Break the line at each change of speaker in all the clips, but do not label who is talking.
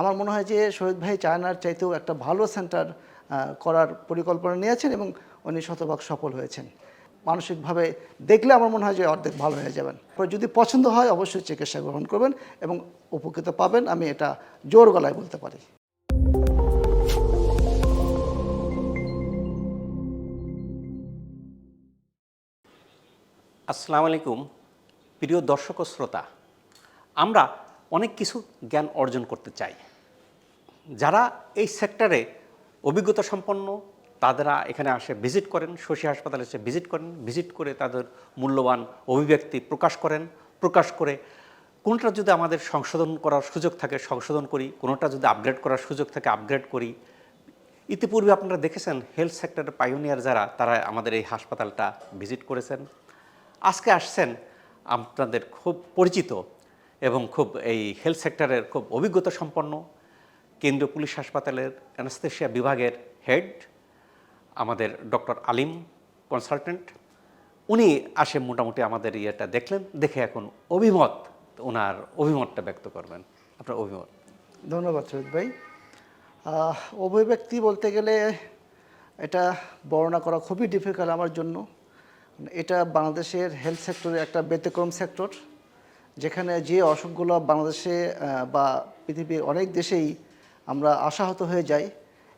আমার মনে হয় যে শহীদ ভাই চায়নার চাইতেও একটা ভালো সেন্টার করার পরিকল্পনা নিয়েছেন এবং উনি শতভাগ সফল হয়েছেন। মানসিকভাবে দেখলে আমার মনে হয় যে অর্ধেক ভালো হয়ে যাবেন। যদি পছন্দ হয়, অবশ্যই চিকিৎসা গ্রহণ করবেন এবং উপকৃত পাবেন। আমি এটা জোর গলায় বলতে পারি।
আসসালামু আলাইকুম। প্রিয় দর্শক ও শ্রোতা, আমরা অনেক কিছু জ্ঞান অর্জন করতে চাই। যারা এই সেক্টরে অভিজ্ঞতা সম্পন্ন, তাদেরা এখানে আসে ভিজিট করেন, শশী হাসপাতালে এসে ভিজিট করেন ভিজিট করে তাদের মূল্যবান অভিব্যক্তি প্রকাশ করেন। প্রকাশ করে কোনটা যদি আমাদের সংশোধন করার সুযোগ থাকে, সংশোধন করি, কোনোটা যদি আপগ্রেড করার সুযোগ থাকে আপগ্রেড করি। ইতিপূর্বে আপনারা দেখেছেন হেলথ সেক্টরের পাইওনিয়ার যারা, তারা আমাদের এই হাসপাতালটা ভিজিট করেছেন। আজকে আসছেন আপনাদের খুব পরিচিত এবং খুব এই হেলথ সেক্টরের খুব অভিজ্ঞতা সম্পন্ন। কেন্দ্রীয় পুলিশ হাসপাতালের অ্যানাস্থেশিয়া বিভাগের হেড, আমাদের ডক্টর আলিম কনসালটেন্ট, উনি আসে মোটামুটি আমাদের ইয়েটা দেখলেন, দেখে এখন অভিমত, ওনার অভিমতটা ব্যক্ত করবেন। আপনার অভিমত।
ধন্যবাদ শহীদ ভাই। অভিব্যক্তি বলতে গেলে এটা বর্ণনা করা খুবই ডিফিকাল্ট আমার জন্য। এটা বাংলাদেশের হেলথ সেক্টরে একটা ব্যতিক্রম সেক্টর যেখানে যে অসুখগুলো বাংলাদেশে বা পৃথিবীর অনেক দেশেই আমরা আশাহত হয়ে যাই।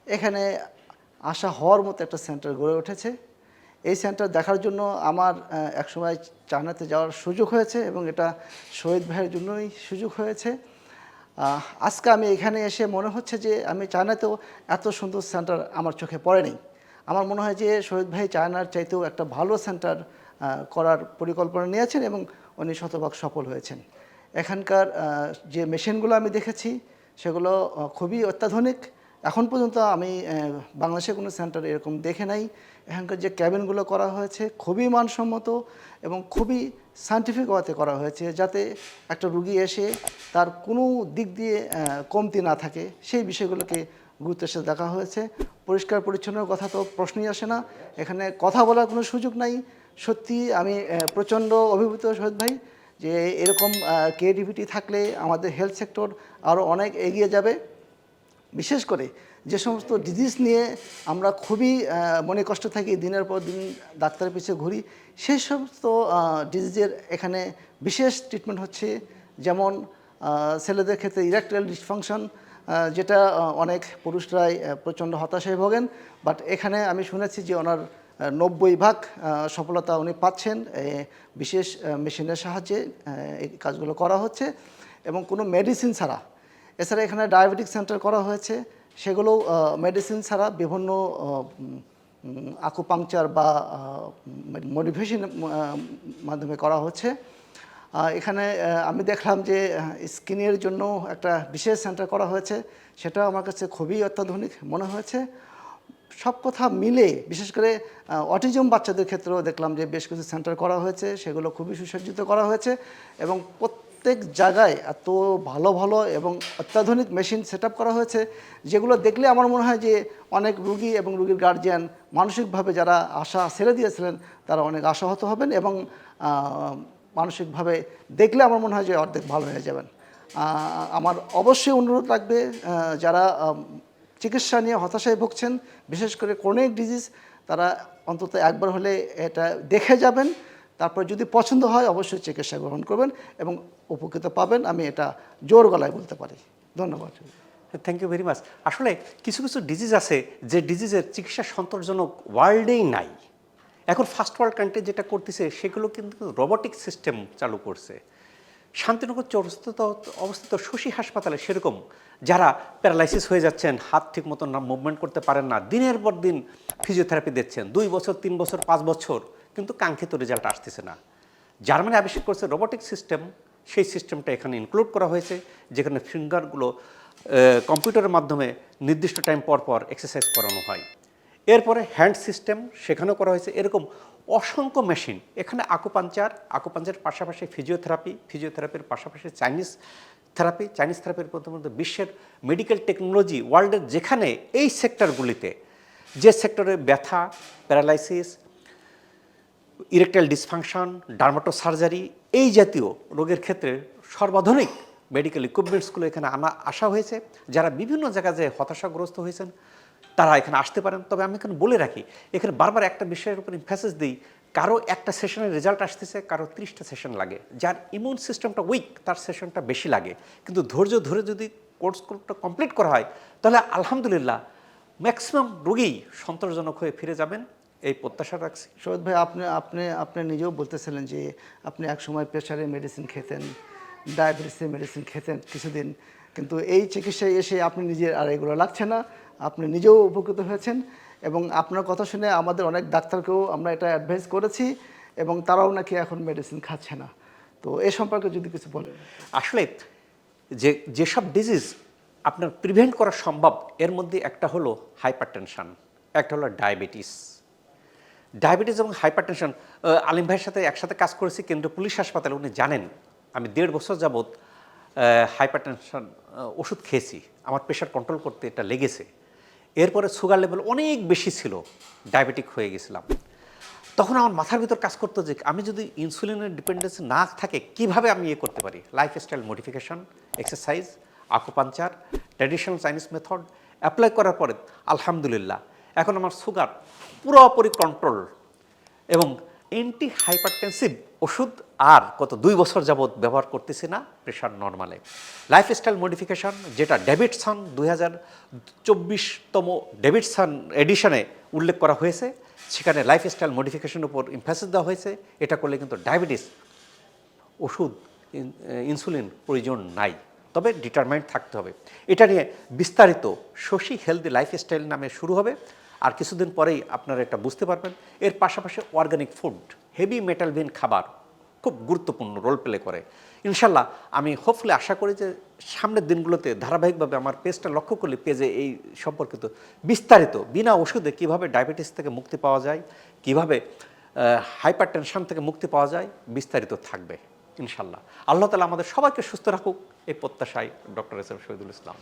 এখানে আশা হওয়ার মতো একটা সেন্টার গড়ে উঠেছে। এই সেন্টার দেখার জন্য আমার একসময় চায়নাতে যাওয়ার সুযোগ হয়েছে এবং এটা শহীদ ভাইয়ের জন্যই সুযোগ হয়েছে। আজকে আমি এখানে এসে মনে হচ্ছে যে আমি চায়নাতেও এত সুন্দর সেন্টার আমার চোখে পড়েনি। আমার মনে হয় যে শহীদ ভাই চায়নার চাইতেও একটা ভালো সেন্টার করার পরিকল্পনা নিয়েছেন এবং উনি শতভাগ সফল হয়েছেন। এখানকার যে মেশিনগুলো আমি দেখেছি সেগুলো খুবই অত্যাধুনিক। এখন পর্যন্ত আমি বাংলাদেশে কোনো সেন্টার এরকম দেখে নাই। এখানকার যে ক্যাবিনগুলো করা হয়েছে খুবই মানসম্মত এবং খুবই সায়েন্টিফিক ওয়াতে করা হয়েছে যাতে একটা রুগী এসে তার কোনো দিক দিয়ে কমতি না থাকে। সেই বিষয়গুলোকে গুরুত্বের সাথে দেখা হয়েছে। পরিষ্কার পরিচ্ছন্নের কথা তো প্রশ্নই আসে না। এখানে কথা বলার কোনো সুযোগ নাই। সত্যি আমি প্রচণ্ড অভিভূত শহীদ ভাই। যে এরকম ক্রিয়েটিভিটি থাকলে আমাদের হেলথ সেক্টর আরও অনেক এগিয়ে যাবে। বিশেষ করে যে সমস্ত ডিজিজ নিয়ে আমরা খুবই মনে কষ্ট থাকি, দিনের পর দিন ডাক্তারের পিছিয়ে ঘুরি, সেই সমস্ত ডিজিজের এখানে বিশেষ ট্রিটমেন্ট হচ্ছে। যেমন ছেলেদের ক্ষেত্রে ইরেকটাইল ডিসফাংশন যেটা অনেক পুরুষরাই প্রচণ্ড হতাশায় ভোগেন। বাট এখানে আমি শুনেছি যে ওনার নব্বই ভাগ সফলতা উনি পাচ্ছেন। বিশেষ মেশিনের সাহায্যে এই কাজগুলো করা হচ্ছে। এবং কোনো মেডিসিন ছাড়া, এছাড়া এখানে ডায়াবেটিক সেন্টার করা হয়েছে। সেগুলোও মেডিসিন ছাড়া বিভিন্ন আকুপাংচার বা মোটিভেশন মাধ্যমে করা হচ্ছে। এখানে আমি দেখলাম যে স্কিনের জন্য একটা বিশেষ সেন্টার করা হয়েছে। সেটা আমার কাছে খুবই অত্যাধুনিক মনে হয়েছে। সব কথা মিলে, বিশেষ করে অটিজম বাচ্চাদের ক্ষেত্রেও দেখলাম যে বেশ কিছু সেন্টার করা হয়েছে, সেগুলো খুবই সুসজ্জিত করা হয়েছে এবং প্রত্যেক জায়গায় এত ভালো ভালো এবং অত্যাধুনিক মেশিন সেট করা হয়েছে, যেগুলো দেখলে আমার মনে হয় যে অনেক রুগী এবং রুগীর গার্জিয়ান মানসিকভাবে যারা আশা ছেড়ে দিয়েছিলেন, তারা অনেক আশাহত হবেন এবং মানসিকভাবে দেখলে আমার মনে হয় যে অর্ধেক ভালো হয়ে যাবেন। আমার অবশ্যই অনুরোধ রাখবে যারা চিকিৎসা নিয়ে হতাশায় ভুগছেন, বিশেষ করে ক্রনিক ডিজিজ তারা অন্তত একবার হলে এটা দেখে যাবেন। তারপর যদি পছন্দ হয়, অবশ্যই চিকিৎসা গ্রহণ করবেন এবং উপকৃত পাবেন। আমি এটা জোর গলায় বলতে পারি। ধন্যবাদ।
থ্যাংক ইউ ভেরি মাচ আসলে কিছু কিছু ডিজিজ আছে, যে ডিজিজের চিকিৎসা সন্তোষজনক ওয়ার্ল্ডেই নাই। এখন ফার্স্ট ওয়ার্ল্ড কান্ট্রি যেটা করতেছে, সেগুলো কিন্তু রোবোটিক সিস্টেম চালু করছে। শান্তিনগর চৌরস্তিত অবস্থিত শশী হাসপাতালে সেরকম যারা প্যারালাইসিস হয়ে যাচ্ছেন, হাত ঠিক মতো মুভমেন্ট করতে পারেন না, দিনের পর দিন ফিজিওথেরাপি দিচ্ছেন, দুই বছর, তিন বছর, পাঁচ বছর, কিন্তু কাঙ্ক্ষিত রেজাল্ট আসতেছে না। জার্মানি আবিষ্কার করেছে রোবোটিক সিস্টেম সেই সিস্টেমটা এখানে ইনক্লুড করা হয়েছে, যেখানে ফিঙ্গারগুলো কম্পিউটারের মাধ্যমে নির্দিষ্ট টাইম পর পর এক্সারসাইজ করানো হয়। এরপরে হ্যান্ড সিস্টেম সেখানেও করা হয়েছে। এরকম অসংখ্য মেশিন। এখানে আকুপাঞ্চার আকুপাঞ্চার পাশাপাশি ফিজিওথেরাপি, ফিজিওথেরাপির পাশাপাশি চাইনিজ থেরাপি, চাইনিজ থেরাপির মধ্যে বিশ্বের মেডিকেল টেকনোলজি ওয়ার্ল্ডের যেখানে এই সেক্টরগুলিতে যে সেক্টরে ব্যথা paralysis erectile dysfunction dermato surgery এই জাতীয় রোগের ক্ষেত্রে সর্বাধুনিক মেডিকেল ইকুইপমেন্টসগুলো এখানে আনা, আসা হয়েছে। যারা বিভিন্ন জায়গায় যে হতাশাগ্রস্ত হয়েছেন তারা এখানে আসতে পারেন। তবে আমি এখানে বলে রাখি, এখানে বারবার একটা বিষয়ের উপর ইমফ্যাসিস দিই, কারও একটা সেশনের রেজাল্ট আসতেছে, কারও ত্রিশটা সেশন লাগে। যার ইমিউন সিস্টেমটা উইক তার সেশনটা বেশি লাগে। কিন্তু ধৈর্য ধরে যদি কোর্স কোর্সটা কমপ্লিট করা হয়, তাহলে আলহামদুলিল্লাহ ম্যাক্সিমাম রোগী সন্তোষজনক হয়ে ফিরে যাবেন। এই প্রত্যাশা রাখছি।
শরৎ ভাই, আপনি আপনি আপনি নিজেও বলতেছিলেন যে আপনি এক সময় প্রেশারে মেডিসিন খেতেন ডায়াবেটিসের মেডিসিন খেতেন কিছুদিন। কিন্তু এই চিকিৎসায় এসে আপনি নিজের আর এগুলো লাগছে না। আপনি নিজেও উপকৃত হয়েছেন এবং আপনার কথা শুনে আমাদের অনেক ডাক্তারকেও আমরা এটা অ্যাডভাইস করেছি এবং তারাও নাকি এখন মেডিসিন খাচ্ছে না। তো এ সম্পর্কে যদি কিছু বলেন।
আসলে যে, যেসব ডিজিজ আপনার প্রিভেন্ট করা সম্ভব, এর মধ্যে একটা হলো হাইপার টেনশন একটা হলো ডায়াবেটিস ডায়াবেটিস এবং হাইপার টেনশন আলিম ভাইয়ের সাথে একসাথে কাজ করেছি, কেন্দ্রীয় পুলিশ হাসপাতালে, উনি জানেন, আমি দেড় বছর যাবৎ হাইপার টেনশন ওষুধ খেয়েছি। আমার প্রেশার কন্ট্রোল করতে এটা লেগেছে। এরপরে সুগার লেভেল অনেক বেশি ছিল। ডায়াবেটিক হয়ে গেছিলাম। তখন আমার মাথার ভিতর কাজ করতো যে, আমি যদি ইনসুলিনের ডিপেন্ডেন্স না থাকে, কীভাবে আমি ইয়ে করতে পারি? Lifestyle modification exercise acupuncture traditional Chinese method apply করার পরে, আলহামদুলিল্লাহ, এখন আমার সুগার পুরোপুরি কন্ট্রোল এবং অ্যান্টি হাইপারটেনসিভ ওষুধ আর কত দুই বছর যাবৎ ব্যবহার করতেছি না প্রেশার নর্মালে লাইফস্টাইল মডিফিকেশন যেটা ডেভিডসন দুই হাজার চব্বিশতম ডেভিডসন এডিশনে উল্লেখ করা হয়েছে, সেখানে লাইফস্টাইল মডিফিকেশনের উপর ইমফাসিস দেওয়া হয়েছে। এটা করলে কিন্তু ডায়াবেটিস ওষুধ ইনসুলিন প্রয়োজন নাই। তবে ডিটারমাইন্ড থাকতে হবে। এটা নিয়ে বিস্তারিত শশী হেলদি লাইফস্টাইল নামে শুরু হবে। আর কিছুদিন পরেই আপনারা এটা বুঝতে পারবেন। এর পাশাপাশি অর্গানিক ফুড হেভি মেটালভিন খাবার খুব গুরুত্বপূর্ণ রোল প্লে করে। ইনশাল্লাহ আমি হোপফুলি আশা করি যে সামনের দিনগুলোতে ধারাবাহিকভাবে আমার পেজটা লক্ষ্য করলে পেজে এই সম্পর্কিত বিস্তারিত বিনা ওষুধে কীভাবে ডায়াবেটিস থেকে মুক্তি পাওয়া যায়, কীভাবে হাইপার টেনশন থেকে মুক্তি পাওয়া যায়, বিস্তারিত থাকবে ইনশাল্লাহ আল্লাহ তালা আমাদের সবাইকে সুস্থ রাখুক, এই প্রত্যাশায় doctor S M Shahidul Islam.